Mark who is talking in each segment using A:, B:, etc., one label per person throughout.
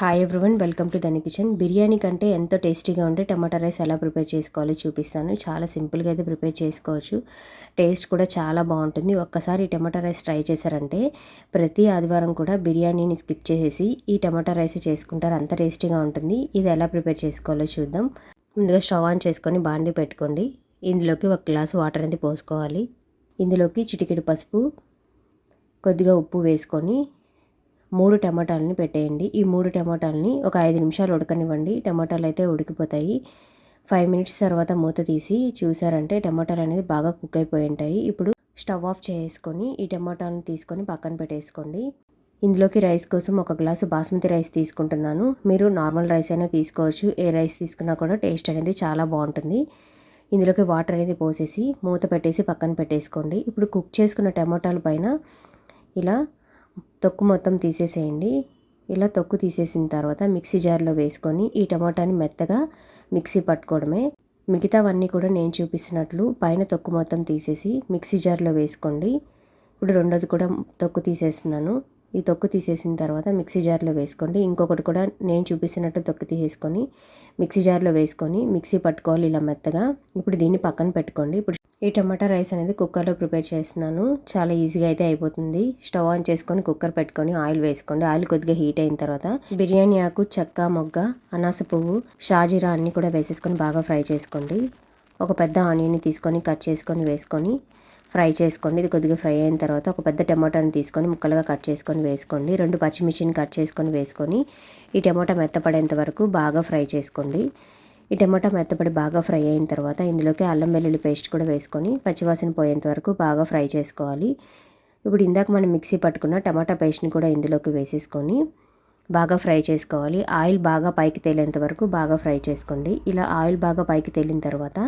A: Hi everyone welcome to దని kitchen biryani కంటే ఎంతో టేస్టీగా ఉంటే టమాటా రైస్ ఎలా ప్రిపేర్ చేసుకోవాలో చూపిస్తాను. చాలా సింపుల్గా అయితే ప్రిపేర్ చేసుకోవచ్చు. టేస్ట్ కూడా చాలా బాగుంటుంది. ఒక్కసారి ఈ టమాటా రైస్ ట్రై చేశారంటే ప్రతి ఆదివారం కూడా బిర్యానీని స్కిప్ చేసేసి ఈ టమాటా రైస్ చేసుకుంటారు. అంత టేస్టీగా ఉంటుంది. ఇది ఎలా ప్రిపేర్ చేసుకోవాలో చూద్దాం. ముందుగా స్టవ్ ఆన్ చేసుకొని బాండి పెట్టుకోండి. ఇందులోకి ఒక గ్లాస్ వాటర్ అనేది పోసుకోవాలి. ఇందులోకి చిటికెడు పసుపు కొద్దిగా ఉప్పు వేసుకొని మూడు టమాటాలని పెట్టేయండి. ఈ మూడు టమాటాలని ఒక ఐదు నిమిషాలు ఉడకనివ్వండి. టమాటాలు అయితే ఉడికిపోతాయి. ఫైవ్ మినిట్స్ తర్వాత మూత తీసి చూసారంటే టమాటాలు అనేది బాగా కుక్ అయిపోయి ఉంటాయి. ఇప్పుడు స్టవ్ ఆఫ్ చేసుకొని ఈ టమాటాలను తీసుకొని పక్కన పెట్టేసుకోండి. ఇందులోకి రైస్ కోసం ఒక గ్లాసు బాస్మతి రైస్ తీసుకుంటున్నాను. మీరు నార్మల్ రైస్ అయినా తీసుకోవచ్చు. ఏ రైస్ తీసుకున్నా కూడా టేస్ట్ అనేది చాలా బాగుంటుంది. ఇందులోకి వాటర్ అనేది పోసేసి మూత పెట్టేసి పక్కన పెట్టేసుకోండి. ఇప్పుడు కుక్ చేసుకున్న టమాటాల పైన ఇలా తొక్కు మొత్తం తీసేసేయండి. ఇలా తొక్కు తీసేసిన తర్వాత మిక్సీ జార్లో వేసుకొని ఈ టమాటాని మెత్తగా మిక్సీ పట్టుకోవడమే. మిగతావన్నీ కూడా నేను చూపిస్తున్నట్లు పైన తొక్కు మొత్తం తీసేసి మిక్సీ జార్లో వేసుకోండి. ఇప్పుడు రెండోది కూడా తొక్కు తీసేస్తున్నాను. ఈ తొక్కు తీసేసిన తర్వాత మిక్సీ జార్లో వేసుకోండి. ఇంకొకటి కూడా నేను చూపిస్తున్నట్టు తొక్కు తీసేసుకొని మిక్సీ జార్లో వేసుకొని మిక్సీ పట్టుకోవాలి ఇలా మెత్తగా. ఇప్పుడు దీన్ని పక్కన పెట్టుకోండి. ఇప్పుడు ఈ టమాటా రైస్ అనేది కుక్కర్లో ప్రిపేర్ చేస్తున్నాను. చాలా ఈజీగా అయితే అయిపోతుంది. స్టవ్ ఆన్ చేసుకొని కుక్కర్ పెట్టుకొని ఆయిల్ వేసుకోండి. ఆయిల్ కొద్దిగా హీట్ అయిన తర్వాత బిర్యానీ ఆకు చెక్క మొగ్గ అనాస పువ్వు షాజీరా అన్నీ కూడా వేసేసుకొని బాగా ఫ్రై చేసుకోండి. ఒక పెద్ద ఆనియన్ని తీసుకొని కట్ చేసుకొని వేసుకొని ఫ్రై చేసుకోండి. ఇది కొద్దిగా ఫ్రై అయిన తర్వాత ఒక పెద్ద టమాటాని తీసుకొని ముక్కలుగా కట్ చేసుకొని వేసుకోండి. రెండు పచ్చిమిర్చిని కట్ చేసుకొని వేసుకొని ఈ టమాటా మెత్తపడేంత వరకు బాగా ఫ్రై చేసుకోండి. ఈ టమాటా మెత్తపడి బాగా ఫ్రై అయిన తర్వాత ఇందులోకి అల్లం వెల్లుల్లి పేస్ట్ కూడా వేసుకొని పచ్చివాసన పోయేంత వరకు బాగా ఫ్రై చేసుకోవాలి. ఇప్పుడు ఇందాక మనం మిక్సీ పట్టుకున్న టమాటా పేస్ట్ని కూడా ఇందులోకి వేసేసుకొని బాగా ఫ్రై చేసుకోవాలి. ఆయిల్ బాగా పైకి తేలేంత వరకు బాగా ఫ్రై చేసుకోండి. ఇలా ఆయిల్ బాగా పైకి తేలిన తర్వాత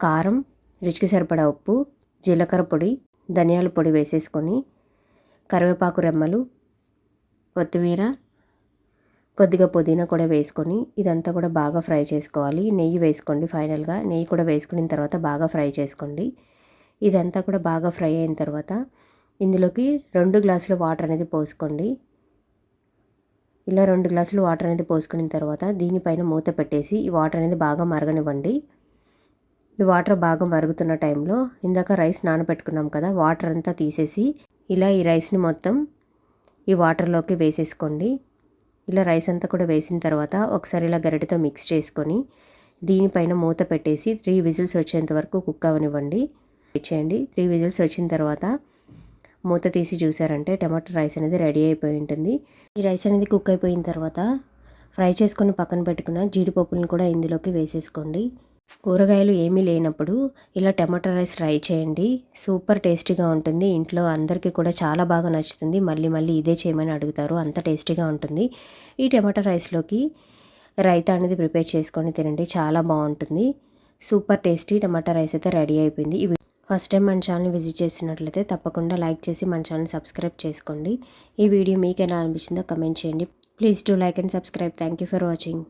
A: కారం రుచికి సరిపడా ఉప్పు జీలకర్ర పొడి ధనియాల పొడి వేసేసుకొని కరివేపాకు రెమ్మలు కొత్తిమీర కొద్దిగా పుదీనా కూడా వేసుకొని ఇదంతా కూడా బాగా ఫ్రై చేసుకోవాలి. నెయ్యి వేసుకోండి ఫైనల్గా. నెయ్యి కూడా వేసుకున్న తర్వాత బాగా ఫ్రై చేసుకోండి. ఇదంతా కూడా బాగా ఫ్రై అయిన తర్వాత ఇందులోకి రెండు గ్లాసుల వాటర్ అనేది పోసుకోండి. ఇలా రెండు గ్లాసులు వాటర్ అనేది పోసుకున్న తర్వాత దీనిపైన మూత పెట్టేసి ఈ వాటర్ అనేది బాగా మరగనివ్వండి. ఈ వాటర్ బాగా మరుగుతున్న టైంలో ఇందాక రైస్ నానబెట్టుకున్నాం కదా వాటర్ అంతా తీసేసి ఇలా ఈ రైస్ని మొత్తం ఈ వాటర్లోకి వేసేసుకోండి. ఇలా రైస్ అంతా కూడా వేసిన తర్వాత ఒకసారి ఇలా గరిటెతో మిక్స్ చేసుకొని దీనిపైన మూత పెట్టేసి త్రీ విజిల్స్ వచ్చేంత వరకు కుక్ అవనివ్వండి. చేయండి. త్రీ విజిల్స్ వచ్చిన తర్వాత మూత తీసి చూసారంటే టమాటో రైస్ అనేది రెడీ అయిపోయి ఉంటుంది. ఈ రైస్ అనేది కుక్ అయిపోయిన తర్వాత ఫ్రై చేసుకొని పక్కన పెట్టుకున్న జీడిపప్పులను కూడా ఇందులోకి వేసేసుకోండి. కూరగాయలు ఏమీ లేనప్పుడు ఇలా టమాటా రైస్ ట్రై చేయండి. సూపర్ టేస్టీగా ఉంటుంది. ఇంట్లో అందరికీ కూడా చాలా బాగా నచ్చుతుంది. మళ్ళీ మళ్ళీ ఇదే చేయమని అడుగుతారు. అంత టేస్టీగా ఉంటుంది. ఈ టమాటా రైస్లోకి రైతా అనేది ప్రిపేర్ చేసుకొని తినండి. చాలా బాగుంటుంది. సూపర్ టేస్టీ టమాటా రైస్ అయితే రెడీ అయిపోయింది. ఇవి ఫస్ట్ టైం మన ఛానల్ విజిట్ చేసినట్లయితే తప్పకుండా లైక్ చేసి మన ఛానల్ సబ్స్క్రైబ్ చేసుకోండి. ఈ వీడియో మీకు ఎలా అనిపించిందో కమెంట్ చేయండి. Please do like and subscribe. Thank you for watching.